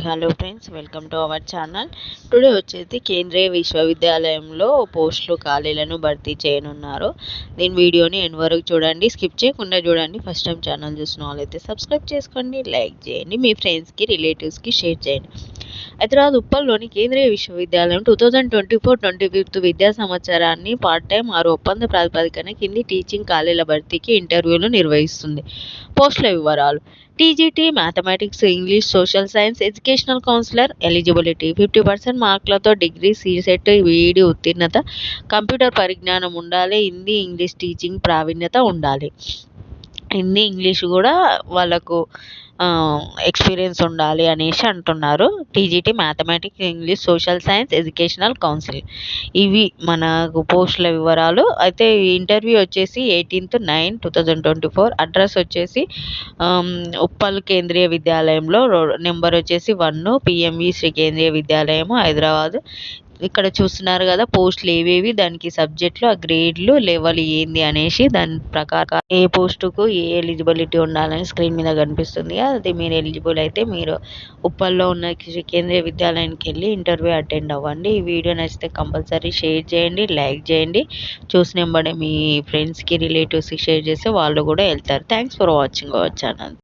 Hello friends welcome to our channel today వచ్చేసి కేంద్రీయ విశ్వవిద్యాలయంలో పోస్టులు ఖాళీలను భర్తీ చేయనున్నారు. దీని వీడియోని ఎండ్ వరకు చూడండి స్కిప్ చేయకుండా చూడండి. ఫస్ట్ టైం ఛానల్ చూసిన వాళ్ళైతే సబ్స్క్రైబ్ చేసుకోండి లైక్ చేయండి మీ ఫ్రెండ్స్కి రిలేటివ్స్కి షేర్ చేయండి. హైదరాబాద్ ఉప్పల్లోని కేంద్రీయ విశ్వవిద్యాలయం two thousand twenty four twenty fifth విద్యా సంవత్సరాన్ని పార్ట్ టైం ఆరు ఒప్పంద ప్రాతిపదికన కింది టీచింగ్ ఖాళీల భర్తీకి ఇంటర్వ్యూలు నిర్వహిస్తుంది. పోస్టుల వివరాలు. TGT mathematics English social science educational counsellor eligibility. Fifty percent మార్కులతో డిగ్రీ సీసెట్ వీడి ఉత్తీర్ణత కంప్యూటర్ పరిజ్ఞానం ఉండాలి హిందీ ఇంగ్లీష్ టీచింగ్ ప్రావీణ్యత ఉండాలి. హిందీ ఇంగ్లీష్ కూడా వాళ్ళకు ఎక్స్పీరియన్స్ ఉండాలి అనేసి అంటున్నారు. TGT mathematics English social science educational council ఇవి మనకు పోస్టుల వివరాలు. అయితే ఇంటర్వ్యూ వచ్చేసి eighteenth nine two thousand twenty four address వచ్చేసి ఉప్పల్ కేంద్రీయ విద్యాలయంలో నెంబర్ వచ్చేసి వన్ పిఎంవి శ్రీ కేంద్రీయ విద్యాలయము హైదరాబాద్. ఇక్కడ చూస్తున్నారు కదా పోస్టులు ఏవేవి దానికి సబ్జెక్టులు ఆ గ్రేడ్లు లెవెల్ ఏంది అనేసి దాని ప్రకారం ఏ పోస్టుకు ఏ ఎలిజిబిలిటీ ఉండాలని స్క్రీన్ మీద కనిపిస్తుంది. అది మీరు ఎలిజిబుల్ అయితే మీరు ఉప్పల్లో ఉన్న కేంద్రీయ విద్యాలయానికి వెళ్ళి ఇంటర్వ్యూ అటెండ్ అవ్వండి. ఈ వీడియో నచ్చితే కంపల్సరీ షేర్ చేయండి లైక్ చేయండి. చూసిన వెంబడే మీ ఫ్రెండ్స్కి రిలేటివ్స్కి షేర్ చేస్తే వాళ్ళు కూడా వెళ్తారు. Thanks for watching our channel.